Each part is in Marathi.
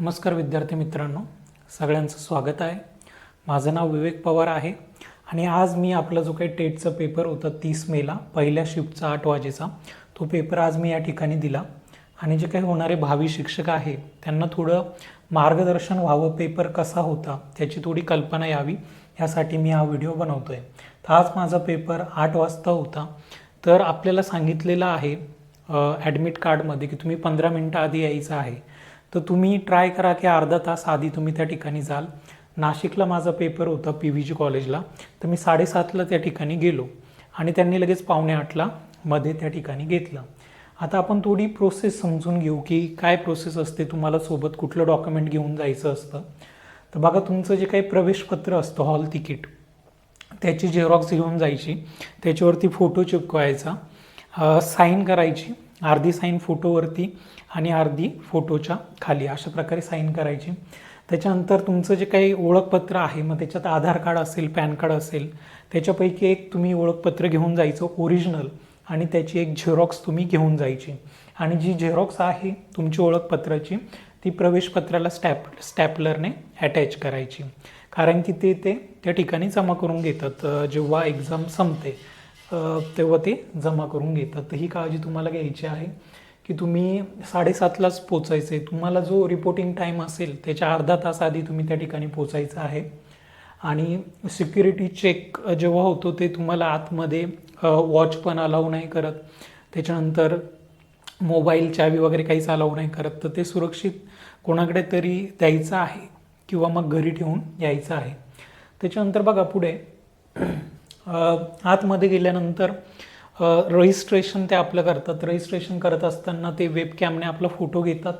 नमस्कार विद्यार्थी मित्रांनो सगळ्यांचं स्वागत आहे. माझं नाव विवेक पवार आहे आणि आज मी आपला जो काही टेटचा पेपर होता तीस मेला पहिल्या शिफ्टचा आठ वाजेचा तो पेपर आज मी या ठिकाणी दिला. आणि जे काही होणारे भावी शिक्षक आहे त्यांना थोडं मार्गदर्शन व्हावं पेपर कसा होता त्याची थोडी कल्पना यावी यासाठी मी हा व्हिडिओ बनवतो आहे तर आज माझा पेपर आठ वाजता होता. तर आपल्याला सांगितलेलं आहे ॲडमिट कार्डमध्ये की तुम्ही पंधरा मिनटं आधी यायचं आहे. तर तुम्ही ट्राय करा की अर्धा तास आधी तुम्ही त्या ठिकाणी जाल. नाशिकला माझा पेपर होता पी व्ही जी कॉलेजला. तर मी साडेसातला त्या ठिकाणी गेलो आणि त्यांनी लगेच पावणे आठला मध्ये त्या ठिकाणी घेतलं. आता आपण थोडी प्रोसेस समजून घेऊ की काय प्रोसेस असते तुम्हाला सोबत कुठलं डॉक्युमेंट घेऊन जायचं असतं. तर बघा तुमचं जे काही प्रवेशपत्र असतं हॉल तिकीट त्याची झेरॉक्स घेऊन जायची. त्याच्यावरती फोटो चिपकवायचा साईन करायची. अर्धी साईन फोटोवरती आणि अर्धी फोटोच्या खाली. अशा प्रकारे साईन करायची. त्याच्यानंतर तुमचं जे काही ओळखपत्र आहे मग त्याच्यात आधार कार्ड असेल पॅन कार्ड असेल त्याच्यापैकी एक तुम्ही ओळखपत्र घेऊन जायचं ओरिजिनल आणि त्याची एक झेरॉक्स तुम्ही घेऊन जायची. आणि जी झेरॉक्स आहे तुमची ओळखपत्राची ती प्रवेशपत्राला स्टॅप स्टॅपलरने अटॅच करायची. कारण की ते ते त्या ठिकाणी जमा करून घेतात. जेव्हा एक्झाम संपते तेव्हा ते जमा करून घेतात. तर ही काळजी तुम्हाला घ्यायची आहे की तुम्ही साडेसातलाच पोचायचं आहे तुम्हाला जो रिपोर्टिंग टाईम असेल त्याच्या अर्धा तास आधी तुम्ही त्या ठिकाणी पोचायचं आहे. आणि सिक्युरिटी चेक जेव्हा होतो ते तुम्हाला आतमध्ये वॉच पण अलाव नाही करत. त्याच्यानंतर मोबाईल चावी वगैरे काहीच अलाव नाही करत. तर ते सुरक्षित कोणाकडे तरी द्यायचं आहे किंवा मग घरी ठेवून यायचं आहे. त्याच्यानंतर बघा पुढे. आतमध्ये गेल्यानंतर रजिस्ट्रेशन ते आपलं करतात. रजिस्ट्रेशन करत असताना ते वेबकॅमने आपला फोटो घेतात.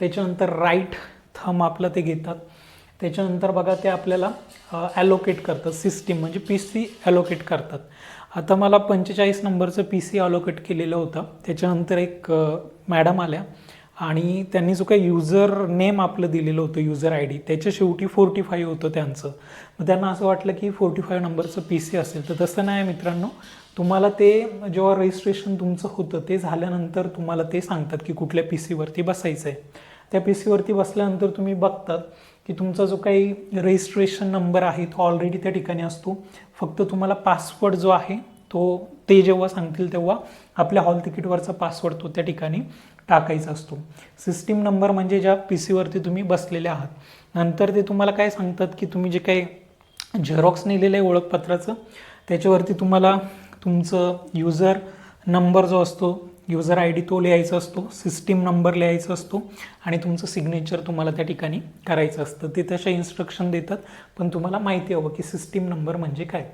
त्याच्यानंतर राईट थम आपलं ते घेतात. त्याच्यानंतर बघा ते आपल्याला ॲलोकेट करतात. सिस्टीम म्हणजे पी सी ॲलोकेट करतात. आता मला पंचेचाळीस नंबरचं पी सी अलोकेट केलेलं होतं. त्याच्यानंतर एक मॅडम आल्या. आणि त्यांनी जो काही युजर नेम आपलं दिलेलं होतं युजर आय डी त्याच्या शेवटी फोर्टी फाईव्ह होतं त्यांचं. मग त्यांना असं वाटलं की फोर्टी फाईव्ह नंबरचं पी सी असेल. तर तसं नाही मित्रांनो. तुम्हाला ते जेव्हा रजिस्ट्रेशन तुमचं होतं ते झाल्यानंतर तुम्हाला ते सांगतात की कुठल्या पी सीवरती बसायचं आहे त्या पी सीवरती बसल्यानंतर तुम्ही बघतात की तुमचा जो काही रजिस्ट्रेशन नंबर आहे तो ऑलरेडी त्या ठिकाणी असतो. फक्त तुम्हाला पासवर्ड जो आहे तो ते जेव्हा सांगतील तेव्हा आपल्या हॉल तिकीटवरचा पासवर्ड तो त्या ठिकाणी टाकायचा असतो. सिस्टीम नंबर म्हणजे ज्या पी सीवरती तुम्ही बसलेले आहात. नंतर ते तुम्हाला काय सांगतात की तुम्ही जे काही झेरॉक्स नेलेलं आहे ओळखपत्राचं त्याच्यावरती तुम्हाला तुमचं युजर नंबर जो असतो युजर आय डी तो लिहायचा असतो सिस्टीम नंबर लिहायचा असतो आणि तुमचं सिग्नेचर तुम्हाला त्या ठिकाणी करायचं असतं. ते तशा इन्स्ट्रक्शन देतात पण तुम्हाला माहिती हवं हो की सिस्टीम नंबर म्हणजे काय?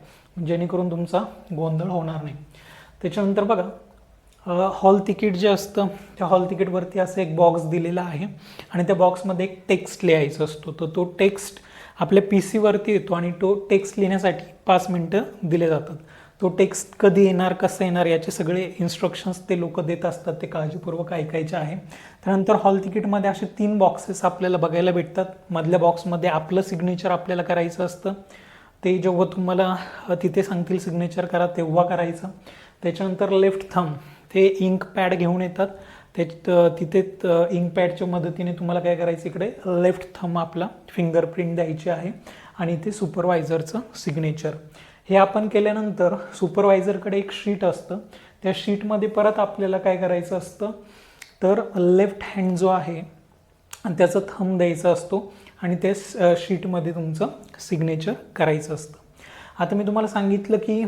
जेणेकरून तुमचा गोंधळ होणार नाही. त्याच्यानंतर बघा हॉल तिकीट जे असतं त्या हॉल तिकीटवरती असं एक बॉक्स दिलेला आहे आणि त्या बॉक्समध्ये एक टेक्स्ट लिहायचा असतो. तर तो टेक्स्ट आपल्या पी सीवरती येतो आणि तो टेक्स्ट लिहिण्यासाठी पाच मिनटं दिले जातात. तो टेक्स्ट कधी येणार कसं येणार याचे सगळे इन्स्ट्रक्शन्स ते लोक देत असतात ते काळजीपूर्वक ऐकायचे आहे. त्यानंतर हॉल तिकीटमध्ये असे तीन बॉक्सेस आपल्याला बघायला भेटतात. मधल्या बॉक्समध्ये आपलं सिग्नेचर आपल्याला करायचं असतं. ते जेव्हा तुम्हाला तिथे सांगतील सिग्नेचर करा तेव्हा करायचं. त्याच्यानंतर लेफ्ट थंब ते इंक पॅड घेऊन येतात. ते त- तिथे इंक पॅडच्या मदतीने तुम्हाला काय करायचं इकडे? लेफ्ट थंब आपला फिंगरप्रिंट द्यायची आहे. आणि ते सुपरवायझरचं सिग्नेचर हे आपण केल्यानंतर सुपरवायझरकडे एक शीट असतं. त्या शीटमध्ये परत आपल्याला काय करायचं असतं? तर लेफ्ट हँड जो आहे त्याचा थंब द्यायचा असतो आणि ते शीटमध्ये तुमचं सिग्नेचर करायचं असतं. आता मी तुम्हाला सांगितलं की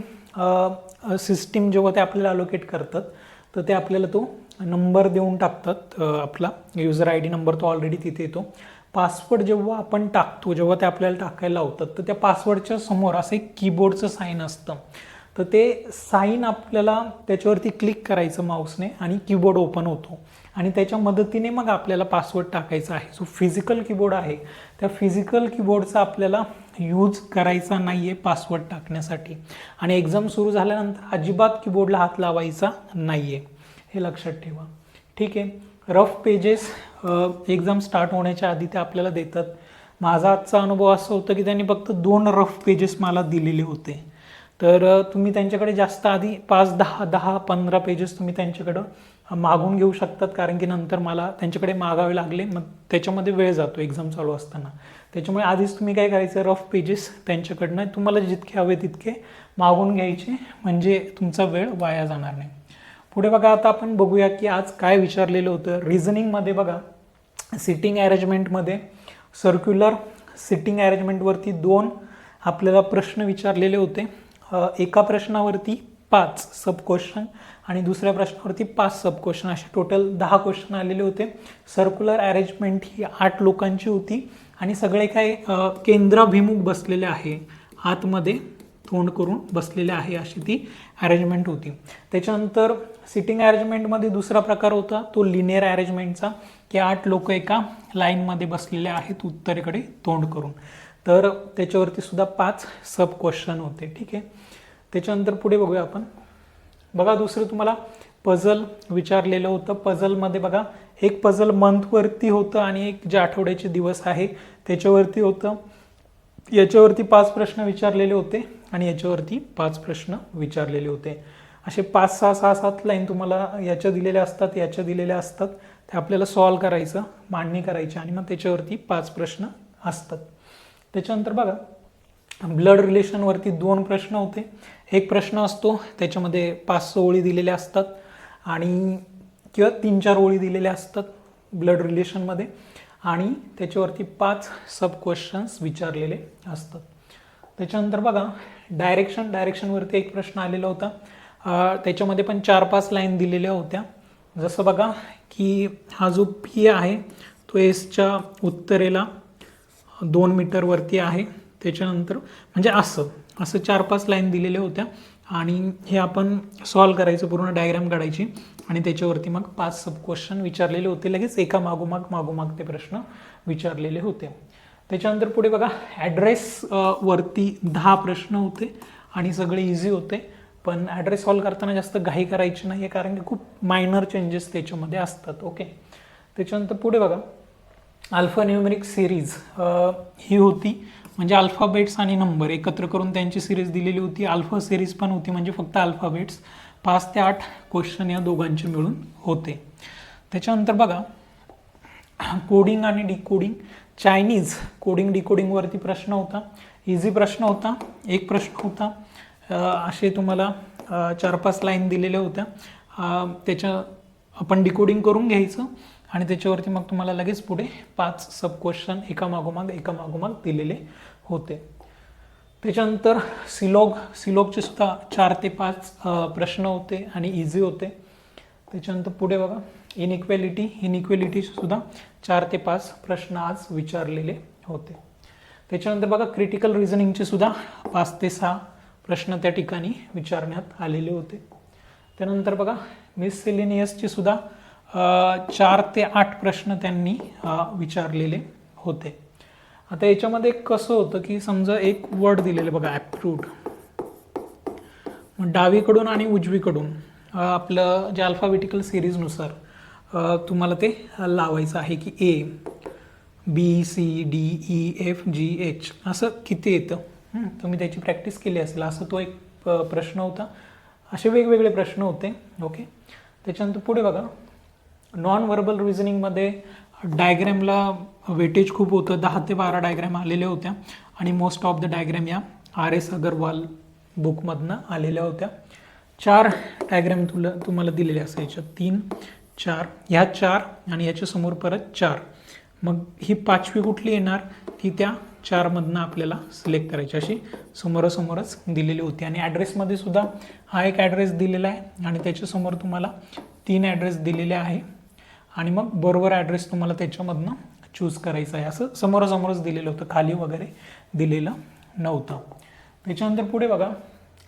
सिस्टीम जेव्हा ते आपल्याला अलोकेट करतात तर ते आपल्याला तो नंबर देऊन टाकतात. आपला युजर आय डी नंबर तो ऑलरेडी तिथे येतो. पासवर्ड जेव्हा आपण टाकतो जेव्हा ते आपल्याला टाकायला लावतात तर त्या पासवर्डच्या समोर असं एक कीबोर्डचं साईन असतं. तर ते साईन आपल्याला त्याच्यावरती क्लिक करायचं माऊसने आणि कीबोर्ड ओपन होतो. आणि त्याच्या मदतीने मग आपल्याला पासवर्ड टाकायचा आहे. जो फिजिकल कीबोर्ड आहे. त्या फिजिकल कीबोर्डचा आपल्याला यूज करायचा नाही आहे पासवर्ड टाकण्यासाठी. आणि एक्झाम सुरू झाल्यानंतर अजिबात कीबोर्डला हात लावायचा नाही आहे हे लक्षात ठेवा. ठीक आहे? रफ पेजेस एक्झाम स्टार्ट होण्याच्या आधी ते आपल्याला देतात. माझा आजचा अनुभव असा होता की त्यांनी फक्त दोन रफ पेजेस मला दिलेले होते. तर तुम्ही त्यांच्याकडे जास्त आधी पाच दहा दहा पंधरा पेजेस तुम्ही त्यांच्याकडं मागून घेऊ शकतात. कारण की नंतर मला त्यांच्याकडे मागावे लागले. मग त्याच्यामध्ये वेळ जातो एक्झाम चालू असताना. त्याच्यामुळे आधीच तुम्ही काय करायचं? रफ पेजेस त्यांच्याकडनं तुम्हाला जितके हवे तितके मागून घ्यायचे. म्हणजे तुमचा वेळ वाया जाणार नाही. पुढे बघा आता आपण बघूया की आज काय विचारलेलं होतं. रिझनिंगमध्ये बघा सिटिंग अरेंजमेंटमध्ये सर्क्युलर सिटिंग अरेंजमेंटवरती दोन आपल्याला प्रश्न विचारलेले होते. एका प्रश्नावरती पाच सब क्वेश्चन आणि दुसऱ्या प्रश्नावरती पाच सब क्वेश्चन असे टोटल दहा क्वेश्चन आलेले होते. सर्क्युलर अरेंजमेंट ही आठ लोकांची होती आणि सगळे काय केंद्राभिमुख बसलेले आहे आतमध्ये. तोंड करून बसलेले आहे अशी ती अरेंजमेंट होती. त्याच्यानंतर सिटिंग अरेंजमेंटमध्ये दुसरा प्रकार होता तो लिनियर अरेंजमेंटचा की आठ लोक एका लाईनमध्ये बसलेले आहेत उत्तरेकडे तोंड करून. तर त्याच्यावरती सुद्धा पाच सब क्वेश्चन होते ठीक आहे? त्याच्यानंतर पुढे बघूया आपण. बघा दुसरं तुम्हाला पझल विचारलेलं होतं. पझलमध्ये बघा एक पझल मंथवरती होतं आणि एक जे आठवड्याचे दिवस आहे त्याच्यावरती होतं. याच्यावरती पाच प्रश्न विचारलेले होते. आणि याच्यावरती पाच प्रश्न विचारलेले होते. असे पाच सहा सहा सात लाईन तुम्हाला याच्या दिलेल्या असतात याच्या दिलेल्या असतात. ते आपल्याला सॉल्व करायचं मांडणी करायची आणि मग त्याच्यावरती पाच प्रश्न असतात. त्याच्यानंतर बघा ब्लड रिलेशनवरती दोन प्रश्न होते. एक प्रश्न असतो त्याच्यामध्ये पाच सहा ओळी दिलेल्या असतात आणि किंवा तीन चार ओळी दिलेल्या असतात ब्लड रिलेशनमध्ये आणि त्याच्यावरती पाच सब क्वेश्चन्स विचारलेले असतात. त्याच्यानंतर बघा डायरेक्शन डायरेक्शनवरती एक प्रश्न आलेला होता. त्याच्यामध्ये पण चार पाच लाईन दिलेल्या होत्या. जसं बघा की हा जो पी आहे तो एसच्या उत्तरेला दोन मीटरवरती आहे. त्याच्यानंतर म्हणजे असं असं चार पाच लाईन दिलेल्या होत्या. आणि हे आपण सॉल्व करायचं पूर्ण डायग्राम काढायची. आणि त्याच्यावरती मग पाच सब क्वेश्चन विचारलेले होते. लगेच एका मागोमाग मागोमाग ते प्रश्न विचारलेले होते. त्याच्यानंतर पुढे बघा ॲड्रेस वरती दहा प्रश्न होते आणि सगळे इझी होते. पण ॲड्रेस सॉल्व करताना जास्त घाई करायची नाही आहे कारण की खूप मायनर चेंजेस त्याच्यामध्ये असतात ओके त्याच्यानंतर पुढे बघा अल्फा न्यूमेरिक सिरीज ही होती. म्हणजे अल्फाबेट्स आणि नंबर एकत्र करून त्यांची सिरीज दिलेली होती. अल्फा सिरीज पण होती म्हणजे फक्त अल्फाबेट्स पाच ते आठ क्वेश्चन या दोघांचे मिळून होते. त्याच्यानंतर बघा कोडिंग आणि डिकोडिंग चायनीज कोडिंग डिकोडिंगवरती प्रश्न होता. इझी प्रश्न होता. एक प्रश्न होता. असे तुम्हाला चार पाच लाईन दिलेल्या होत्या. त्याच्या आपण डिकोडिंग करून घ्यायचं आणि त्याच्यावरती मग तुम्हाला लगेच पुढे पाच सब क्वेश्चन एका मागोमाग एका मागोमाग दिलेले होते. त्याच्यानंतर सिलोग सिलोगचे सुद्धा चार ते पाच प्रश्न होते आणि इझी होते. त्याच्यानंतर पुढे बघा इनइक्वेलिटी इनइक्वेलिटी सुद्धा चार ते पाच प्रश्न आज विचारलेले होते. त्याच्यानंतर बघा क्रिटिकल रिझनिंगचे सुद्धा पाच ते सहा प्रश्न त्या ठिकाणी विचारण्यात आलेले होते. त्यानंतर बघा मिससेलिनियसचे सुद्धा चार ते आठ प्रश्न त्यांनी विचारलेले होते. आता याच्यामध्ये कसं होतं की समजा एक वर्ड दिलेलं बघा ॲप्रूड मग डावीकडून आणि उजवीकडून. आपलं जे अल्फाबेटिकल सिरीजनुसार तुम्हाला ते लावायचं आहे की A B C D E F G H असं किती येतं? तुम्ही त्याची प्रॅक्टिस केली असेल. असं तो एक प्रश्न होता. असे वेगवेगळे प्रश्न होते. ओके त्याच्यानंतर पुढे बघा. नॉन व्हर्बल रिझनिंगमध्ये डायग्रॅमला वेटेज खूप होतं. दहा ते बारा डायग्रॅम आलेल्या होत्या. आणि मोस्ट ऑफ द डायग्रॅम या आर एस अगरवाल बुकमधनं आलेल्या होत्या. चार डायग्राम तुला तुम्हाला दिलेले असायच्या तीन चार. ह्या चार आणि याच्यासमोर परत चार. मग ही पाचवी कुठली येणार? ती त्या चारमधनं आपल्याला सिलेक्ट करायची. अशी समोरासमोरच दिलेली होती. आणि ॲड्रेसमध्ये सुद्धा हा एक ॲड्रेस दिलेला आहे. आणि त्याच्यासमोर तुम्हाला तीन ॲड्रेस दिलेले आहे. आणि मग बरोबर ॲड्रेस तुम्हाला त्याच्यामधनं चूज करायचा आहे. असं समोरासमोरच दिलेलं होतं. खाली वगैरे दिलेलं नव्हतं. त्याच्यानंतर पुढे बघा.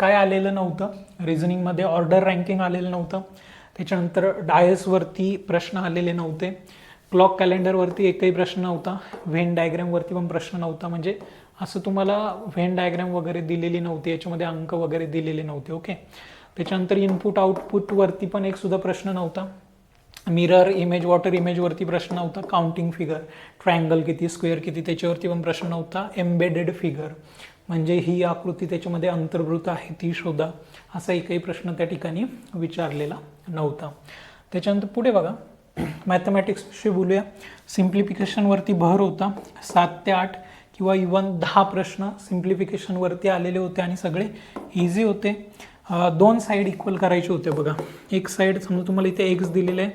काय आलेलं नव्हतं. रिझनिंगमध्ये ऑर्डर रँकिंग आलेलं नव्हतं. त्याच्यानंतर डायसवरती प्रश्न आलेले नव्हते. क्लॉक कॅलेंडरवरती एकही प्रश्न नव्हता. व्हेन डायग्रॅमवरती पण प्रश्न नव्हता. म्हणजे असं तुम्हाला व्हेन डायग्रॅम वगैरे दिलेली नव्हती. याच्यामध्ये अंक वगैरे दिलेले नव्हते. ओके त्याच्यानंतर इनपुट आउटपुटवरती पण एक सुद्धा प्रश्न नव्हता. मिरर इमेज वॉटर इमेजवरती प्रश्न नव्हता. काउंटिंग फिगर ट्रायंगल किती स्क्वेअर किती त्याच्यावरती पण प्रश्न नव्हता. एम्बेडेड फिगर म्हणजे ही आकृती त्याच्यामध्ये अंतर्भूत आहे ती शोधा असा एकही प्रश्न त्या ठिकाणी विचारलेला नव्हता. त्याच्यानंतर पुढे बघा मॅथमॅटिक्सविषयी बोलूया. सिम्प्लिफिकेशनवरती भर होता सात ते आठ किंवा इवन दहा प्रश्न सिम्प्लिफिकेशनवरती आलेले होते आणि सगळे इझी होते. दोन साईड इक्वल करायचे होते बघा. एक साईड समजा तुम्हाला इथे एक्स दिलेलं आहे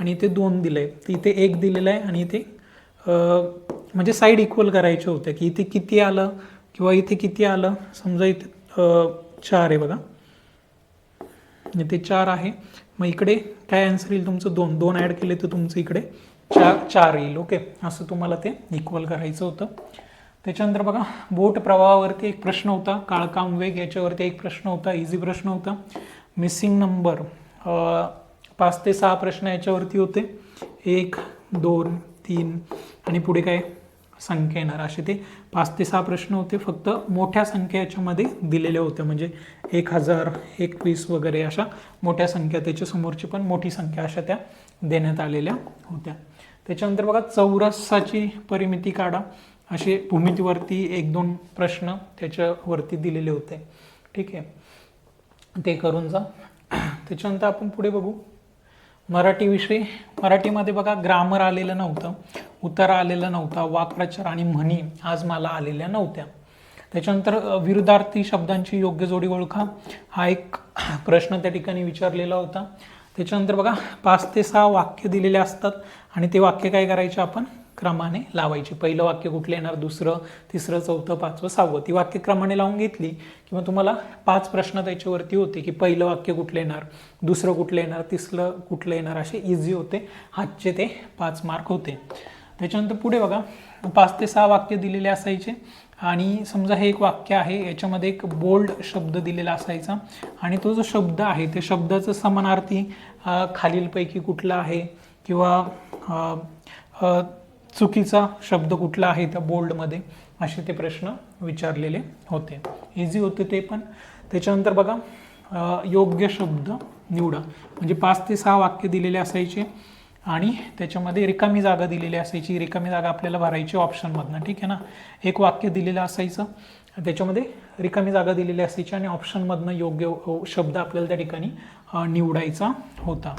आणि इथे दोन दिलं आहे. तर इथे एक दिलेलं आहे आणि इथे म्हणजे साईड इक्वल करायचे होते की इथे किती आलं? किंवा इथे किती आलं? समजा इथे चार आहे बघा. इथे चार आहे. मग इकडे काय आन्सर येईल तुमचं? दोन. दोन ॲड केले तर तुमचं इकडे चार चार येईल. ओके असं तुम्हाला ते इक्वल करायचं होतं. त्याच्यानंतर बघा बोट प्रवाहावरती एक प्रश्न होता. काळकाम वेग याच्यावरती एक प्रश्न होता. इझी प्रश्न होता. मिसिंग नंबर पाच ते सहा प्रश्न याच्यावरती होते. एक दोन तीन. आणि पुढे काय? संख्या येणार. असे ते पाच ते सहा प्रश्न होते. फक्त मोठ्या संख्या याच्यामध्ये दिलेल्या होत्या म्हणजे एक हजार एकवीस वगैरे अशा मोठ्या संख्या त्याच्या समोरची पण मोठी संख्या अशा त्या देण्यात आलेल्या होत्या. त्याच्यानंतर बघा चौरसाची परिमिती काढा. असे भूमितीवरती एक दोन प्रश्न त्याच्यावरती दिलेले होते. ठीक आहे. ते करून जा. त्याच्यानंतर आपण पुढे बघू. मराठी विषय. मराठीमध्ये बघा ग्रामर आलेलं नव्हतं उतार आलेला नव्हता वाक्प्रचार आणि म्हणी आज मला आलेल्या नव्हत्या. त्याच्यानंतर विरुद्धार्थी शब्दांची योग्य जोडी ओळखा. हा एक प्रश्न त्या ठिकाणी विचारलेला होता. त्याच्यानंतर बघा पाच ते सहा वाक्य दिलेले असतात आणि ते वाक्य काय करायचे आपण? क्रमाने लावायचे. पहिलं वाक्य कुठलं येणार? दुसरं तिसरं चौथं पाचवं सहावं. ती वाक्य क्रमाने लावून घेतली किंवा तुम्हाला पाच प्रश्न त्याच्यावरती होते की पहिलं वाक्य कुठलं येणार? दुसरं कुठलं येणार? तिसरं कुठलं येणार? असे इझी होते. हातचे ते पाच मार्क होते. त्याच्यानंतर पुढे बघा. पाच ते सहा वाक्य दिलेले असायचे. आणि समजा हे एक वाक्य आहे याच्यामध्ये एक बोल्ड शब्द दिलेला असायचा. आणि तो जो शब्द आहे त्या शब्दाचं समानार्थी खालीलपैकी कुठला आहे? किंवा चुकीचा शब्द कुठला आहे त्या बोल्डमध्ये? असे ते प्रश्न विचारलेले होते. इझी होते ते पण. त्याच्यानंतर बघा योग्य शब्द निवडा. म्हणजे पाच ते सहा वाक्य दिलेले असायचे आणि त्याच्यामध्ये रिकामी जागा दिलेली असायची. रिकामी जागा आपल्याला भरायची ऑप्शनमधनं. ठीक आहे ना? एक वाक्य दिलेलं असायचं. त्याच्यामध्ये रिकामी जागा दिलेली असायची आणि ऑप्शनमधनं योग्य शब्द आपल्याला त्या ठिकाणी निवडायचा होता.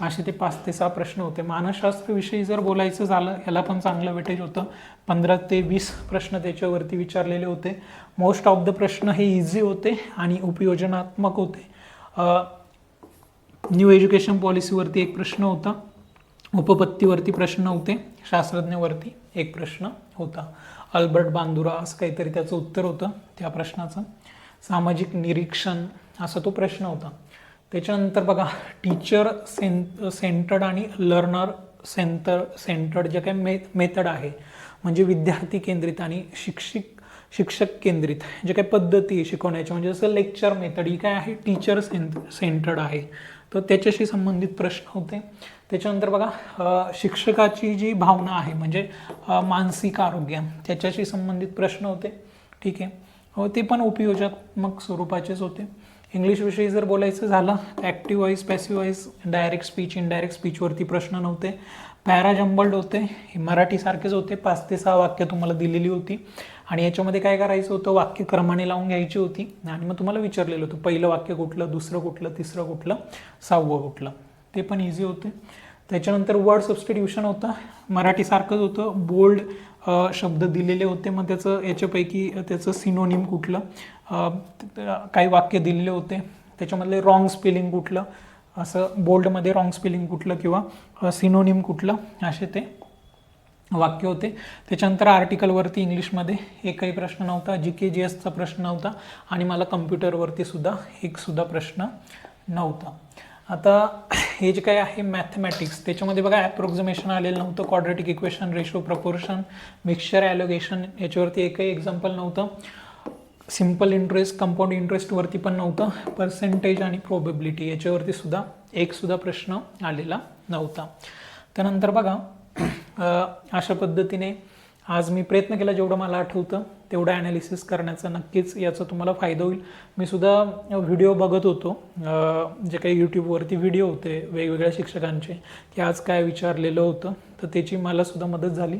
असे ते पाच ते सहा प्रश्न होते. मानसशास्त्राविषयी जर बोलायचं झालं याला पण चांगलं वेटेज होतं. पंधरा ते वीस प्रश्न त्याच्यावरती विचारलेले होते. मोस्ट ऑफ द प्रश्न हे इझी होते आणि उपयोजनात्मक होते. न्यू एज्युकेशन पॉलिसीवरती एक प्रश्न होता. उपपत्तीवरती प्रश्न होते. शास्त्रज्ञवरती एक प्रश्न होता. अल्बर्ट बांदुरा असं काहीतरी त्याचं उत्तर होतं त्या प्रश्नाचं. सामाजिक निरीक्षण असा तो प्रश्न होता. त्याच्यानंतर बघा टीचर सें सेंटर्ड आणि लर्नर सेंटर सेंटर्ड जे काही मे मेथड आहे म्हणजे विद्यार्थी केंद्रित आणि शिक्षिक शिक्षक केंद्रित जे काही पद्धती शिकवण्याची शिकवण्याच्या म्हणजे जसं लेक्चर मेथड ही काय आहे? टीचर सें सेंटर्ड आहे. तर त्याच्याशी संबंधित प्रश्न होते. त्याच्यानंतर बघा शिक्षकाची जी भावना आहे म्हणजे मानसिक आरोग्य त्याच्याशी संबंधित प्रश्न होते. ठीक आहे. हो ते पण उपयोजनात्मक स्वरूपाचेच होते. इंग्लिशविषयी जर बोलायचं झालं तर active voice passive voice direct speech indirect स्पीचवरती प्रश्न नव्हते. पॅरा जंबल्ड होते हे मराठीसारखेच होते. पाच ते सहा वाक्य तुम्हाला दिलेली होती. आणि याच्यामध्ये काय करायचं होतं? वाक्य क्रमाने लावून घ्यायची होती. आणि मग तुम्हाला विचारलेलं होतं पहिलं वाक्य कुठलं दुसरं कुठलं तिसरं कुठलं सहावं कुठलं? ते पण इझी होते. त्याच्यानंतर वर्ड सबस्टिट्यूशन होतं. मराठीसारखंच होतं. बोल्ड शब्द दिलेले होते मग त्याचं याच्यापैकी त्याचं सिनोनिम कुठलं? काही वाक्य दिलेले होते. त्याच्यामधले रॉंग स्पेलिंग कुठलं? असं बोल्डमध्ये रॉंग स्पेलिंग कुठलं किंवा सिनोनिम कुठलं? असे ते वाक्य होते. त्याच्यानंतर आर्टिकलवरती इंग्लिशमध्ये एकही प्रश्न नव्हता जी के जी एसचा प्रश्न नव्हता आणि मला कम्प्युटरवरती सुद्धा एकसुद्धा प्रश्न नव्हता. आता हे जे काही आहे मॅथमॅटिक्स त्याच्यामध्ये बघा ॲप्रोक्झिमेशन आलेलं नव्हतं quadratic equation ratio proportion mixture allegation याच्यावरती एकही एक्झाम्पल नव्हतं. सिंपल इंटरेस्ट कंपाऊंड इंटरेस्टवरती पण नव्हतं. पर्सेंटेज आणि प्रोबेबिलिटी याच्यावरती सुद्धा एकसुद्धा प्रश्न आलेला नव्हता. त्यानंतर बघा अशा पद्धतीने आज मी प्रयत्न केला जेवढं मला आठवतं तेवढं ॲनालिसिस करण्याचा. नक्कीच याचा तुम्हाला फायदा होईल. मी सुद्धा व्हिडिओ बघत होतो. जे काही यूट्यूबवरती व्हिडिओ होते वेगवेगळ्या शिक्षकांचे की आज काय विचारलेलं होतं तर त्याची मला सुद्धा मदत झाली.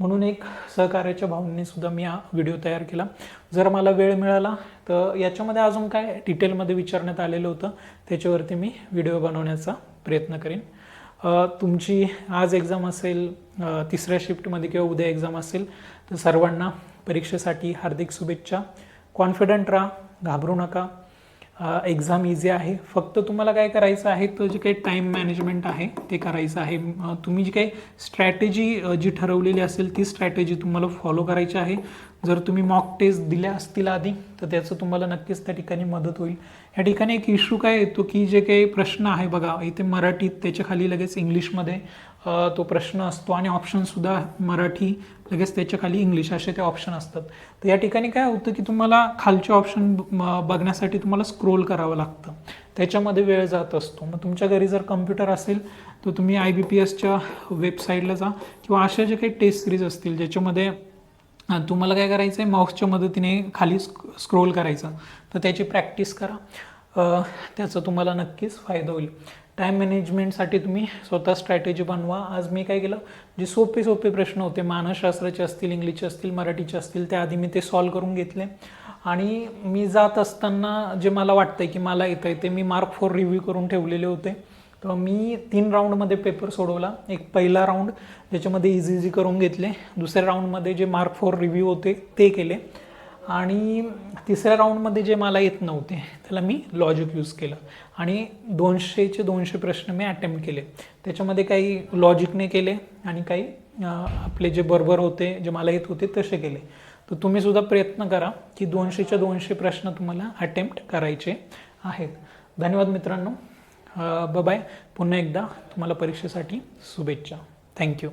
म्हणून एक सहकार्याच्या भावनेने सुद्धा मी हा व्हिडिओ तयार केला. जर मला वेळ मिळाला तर याच्यामध्ये अजून काय डिटेलमध्ये विचारण्यात आलेलं होतं त्याच्यावरती मी व्हिडिओ बनवण्याचा प्रयत्न करेन. तुमची आज एक्झाम असेल तिसऱ्या शिफ्टमध्ये किंवा उद्या एक्झाम असेल तर सर्वांना परीक्षेसाठी हार्दिक शुभेच्छा. कॉन्फिडंट राहा घाबरू नका. एक्झाम इझी आहे. फक्त तुम्हाला काय करायचं आहे तर जे काही टाईम मॅनेजमेंट आहे ते करायचं आहे. तुम्ही जी काही स्ट्रॅटेजी जी ठरवलेली असेल ती स्ट्रॅटेजी तुम्हाला फॉलो करायची आहे. जर तुम्ही मॉक टेस्ट दिल्या असतील आधी तर त्याचं तुम्हाला नक्कीच त्या ठिकाणी मदत होईल. या ठिकाणी एक इश्यू काय येतो की जे काही प्रश्न आहे बघा इथे मराठीत त्याच्याखाली लगेच इंग्लिशमध्ये तो प्रश्न असतो आणि ऑप्शनसुद्धा मराठी लगेच त्याच्याखाली इंग्लिश असे ते ऑप्शन असतात. तर या ठिकाणी काय होतं की तुम्हाला खालचे ऑप्शन बघण्यासाठी तुम्हाला स्क्रोल करावं लागतं. त्याच्यामध्ये वेळ जात असतो. मग तुमच्या घरी जर कम्प्युटर असेल तर तुम्ही आय बी पी एसच्या वेबसाईटला जा किंवा अशा जे काही टेस्ट सिरीज असतील ज्याच्यामध्ये तुम्हाला काय करायचं आहे? माऊसच्या मदतीने खाली स्क स्क्रोल करायचं. तर त्याची प्रॅक्टिस करा. त्याचा तुम्हाला नक्कीच फायदा होईल. टाईम मॅनेजमेंटसाठी तुम्ही स्वतः स्ट्रॅटेजी बनवा. आज मी काय केलं? जे सोपे सोपे प्रश्न होते मानसशास्त्राचे असतील इंग्लिशचे असतील मराठीचे असतील त्याआधी मी ते सॉल्व करून घेतले. आणि मी जात असताना जे मला वाटतंय की मला येतं आहे ते मी मार्क फोर रिव्ह्यू करून ठेवलेले होते. तर मी तीन राऊंडमध्ये पेपर सोडवला. एक पहिला राऊंड ज्याच्यामध्ये इझी इझी करून घेतले. दुसऱ्या राऊंडमध्ये जे मार्क फोर रिव्ह्यू होते ते केले. आणि तिसऱ्या राऊंडमध्ये जे मला येत नव्हते त्याला मी लॉजिक यूज केलं. आणि दोनशेचे दोनशे प्रश्न मी अटेम्प्ट केले. त्याच्यामध्ये काही लॉजिकने केले आणि काही आपले जे बरोबर होते जे मला येत होते तसे केले. तर तुम्ही सुद्धा प्रयत्न करा की दोनशेच्या दोनशे प्रश्न तुम्हाला अटेम्प्ट करायचे आहेत. धन्यवाद मित्रांनो. बाय पुन्हा एकदा तुम्हाला परीक्षेसाठी शुभेच्छा. थँक्यू